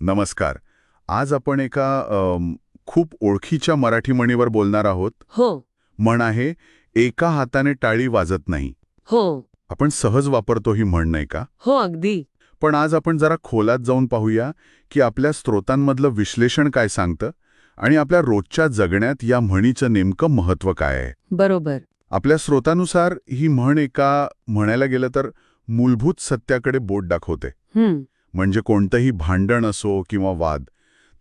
नमस्कार. आज आपण एका खूप ओळखीच्या मराठी म्हणीवर बोलणार आहोत. हो. म्हण आहे एका हाताने टाळी वाजत नाही. हो. आपण सहज वापरतो ही म्हण नाही का? हो अगदी. पण आज आपण जरा खोलात जाऊन पाहूया की आपल्या स्रोतांमधलं विश्लेषण काय सांगतं आणि आपल्या रोजच्या जगण्यात या म्हणीचं नेमकं महत्त्व काय आहे. बरोबर. आपल्या स्रोतानुसार ही म्हण एका म्हणायला गेलं तर मूलभूत सत्याकडे बोट दाखवते. म्हणजे कोणतंही भांडण असो किंवा वाद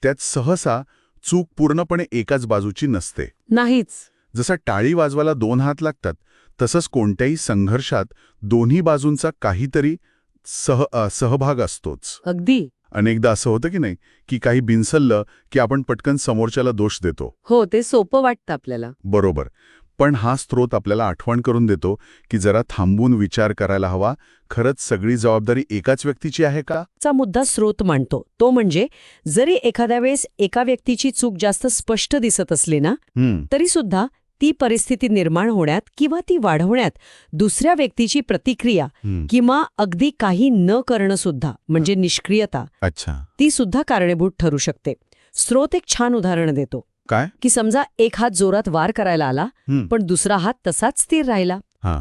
त्यात सहसा चूक पूर्णपणे एकाच बाजूची नसते. नाहीच. जसं टाळी वाजवायला दोन हात लागतात तसंच कोणत्याही संघर्षात दोन्ही बाजूंचा काहीतरी सह सहभाग असतोच. अगदी. अनेकदा असं होतं की नाही की काही बिनसललं की आपण पटकन समोरच्याला दोष देतो. हो ते सोपं वाटतं आपल्याला. बरोबर. पण हा स्रोत आपल्याला आठवण करून देतो की जरा थांबून विचार करायला हवा. खरंच सगळी जबाबदारी एकाच व्यक्तीची आहे का? चा मुद्दा स्रोत मांडतो. तो म्हणजे जरी एखाद्या वेळेस एका व्यक्तीची चूक जास्त स्पष्ट दिसत असली ना तरी सुद्धा ती परिस्थिती निर्माण होण्यात किंवा ती वाढवण्यात दुसऱ्या व्यक्तीची प्रतिक्रिया. किंवा अगदी काही न करणं सुद्धा म्हणजे निष्क्रियता अच्छा. ती सुद्धा कारणीभूत ठरू शकते. स्रोत एक छान उदाहरण देतो. काय? की समजा एक हात जोरात वार करायला आला. पण दुसरा हात तसाच स्थिर राहिला.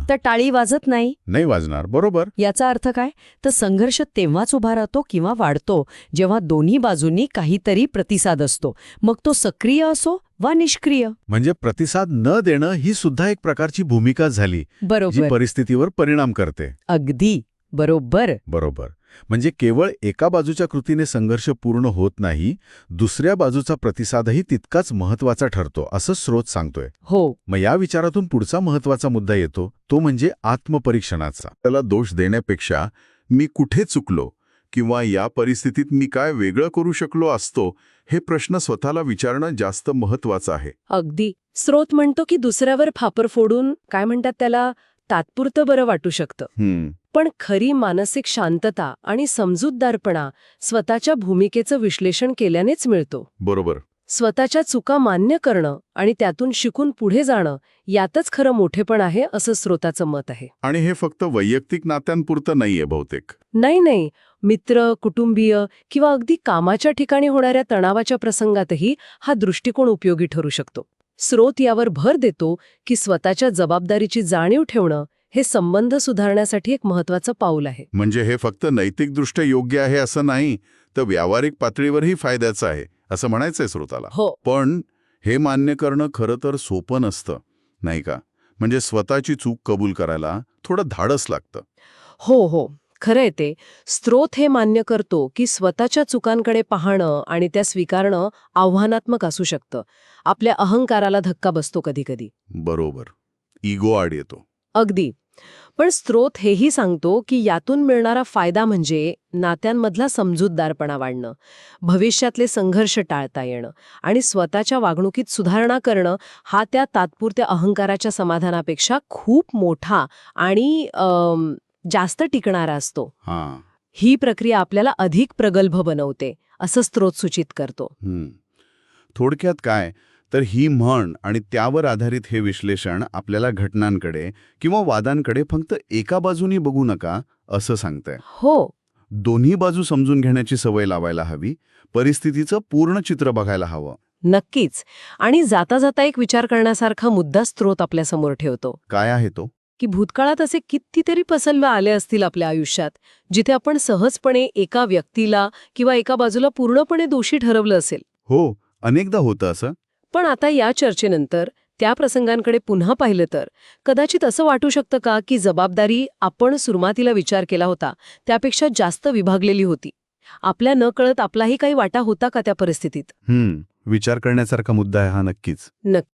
तर टाळी वाजत नाही. नाही वाजणार बरोबर. याचा अर्थ काय? तर संघर्ष तेव्हाच उभा राहतो किंवा वाढतो जेव्हा दोन्ही बाजूंनी काहीतरी प्रतिसाद असतो. मग तो सक्रिय असो वा निष्क्रिय. म्हणजे प्रतिसाद न देणं ही सुद्धा एक प्रकारची भूमिका झाली बरोबर. परिस्थितीवर परिणाम करते. अगदी. बरोबर. बरोबर. म्हणजे केवळ एका बाजूच्या कृतीने संघर्ष पूर्ण होत नाही दुसऱ्या बाजूचा प्रतिसादही तितकाच महत्त्वाचा ठरतो असं स्रोत सांगतोय. हो. मग या विचारातून पुढचा महत्त्वाचा मुद्दा येतो तो म्हणजे आत्मपरीक्षणाचा. त्याला दोष देण्यापेक्षा मी कुठे चुकलो किंवा या परिस्थितीत मी काय वेगळं करू शकलो असतो हे प्रश्न स्वतःला विचारणं जास्त महत्वाचं आहे. अगदी. स्रोत म्हणतो की दुसऱ्यावर फापर फोडून काय म्हणतात त्याला तात्पुरतं बरं वाटू शकतं. पण खरी मानसिक शांतता आणि समजूतदारपणा स्वतःच्या भूमिकेचं विश्लेषण केल्यानेच मिळतो. बरोबर. स्वतःच्या चुका मान्य करणं आणि त्यातून शिकून पुढे जाणं यातच खरं मोठेपण आहे असं स्रोताचं मत आहे. आणि हे फक्त वैयक्तिक नात्यांपुरतं नाहीये बहुतेक. नाही नाही. मित्र कुटुंबीय किंवा अगदी कामाच्या ठिकाणी होणाऱ्या तणावाच्या प्रसंगातही हा दृष्टिकोन उपयोगी ठरू शकतो. स्रोत यावर भर देतो की स्वतःच्या जबाबदारीची जाणीव ठेवणं हे संबंध सुधारण्यासाठी एक महत्वाचं पाऊल आहे. म्हणजे हे फक्त नैतिकदृष्ट्या योग्य आहे असं नाही तर व्यावहारिक पातळीवरही फायद्याचं आहे असं म्हणायचंय स्रोताला हो. पण हे मान्य करणं खरं तर सोपं नसतं नाही का? म्हणजे स्वतःची चूक कबूल करायला थोडं धाडस लागतं. हो हो. खरंय ते. स्रोत हे मान्य करतो की स्वतःच्या चुकांकडे पाहणं आणि त्या स्वीकारणं आव्हानात्मक असू शकतं. आपल्या अहंकाराला धक्का बसतो कधीकधी. बरोबर. इगो आड येतो. अगदी. पण स्रोत हेही सांगतो की यातून मिळणारा फायदा म्हणजे नात्यांमधला समजूतदारपणा वाढणं भविष्यातले संघर्ष टाळता येणं आणि स्वतःच्या वागणुकीत सुधारणा करणं हा त्या तात्पुरत्या अहंकाराच्या समाधानापेक्षा खूप मोठा आणि जास्त टिकणारा असतो. हां. ही प्रक्रिया आपल्याला अधिक प्रगल्भ बनवते असं स्रोत सूचित करतो. थोडक्यात काय? तर ही म्हण आणि त्यावर आधारित हे विश्लेषण आपल्याला घटनांकडे किंवा वादांकडे फक्त एका बाजूनी बघू नका असं सांगतंय. हो. दोन्ही बाजू समजून घेण्याची सवय लावायला हवी परिस्थितीचं पूर्ण चित्र बघायला हवं. नक्कीच. आणि जाता जाता एक विचार करण्यासारखा मुद्दा स्रोत आपल्यासमोर ठेवतो. काय आहे तो? की भूतकाळात असे कितीतरी प्रसंग आले असतील आपल्या आयुष्यात जिथे आपण सहजपणे एका व्यक्तीला किंवा एका बाजूला पूर्णपणे दोषी ठरवलं असेल. हो अनेकदा होतं असं. पण आता या चर्चेनंतर त्या प्रसंगांकडे पुन्हा पाहिलं तर कदाचित असं वाटू शकतं का की जबाबदारी आपण सुरुवातीला विचार केला होता त्यापेक्षा जास्त विभागलेली होती? आपल्या न कळत आपलाही काही वाटा होता का त्या परिस्थितीत? विचार करण्यासारखा मुद्दा आहे हा नक्कीच. नक्की.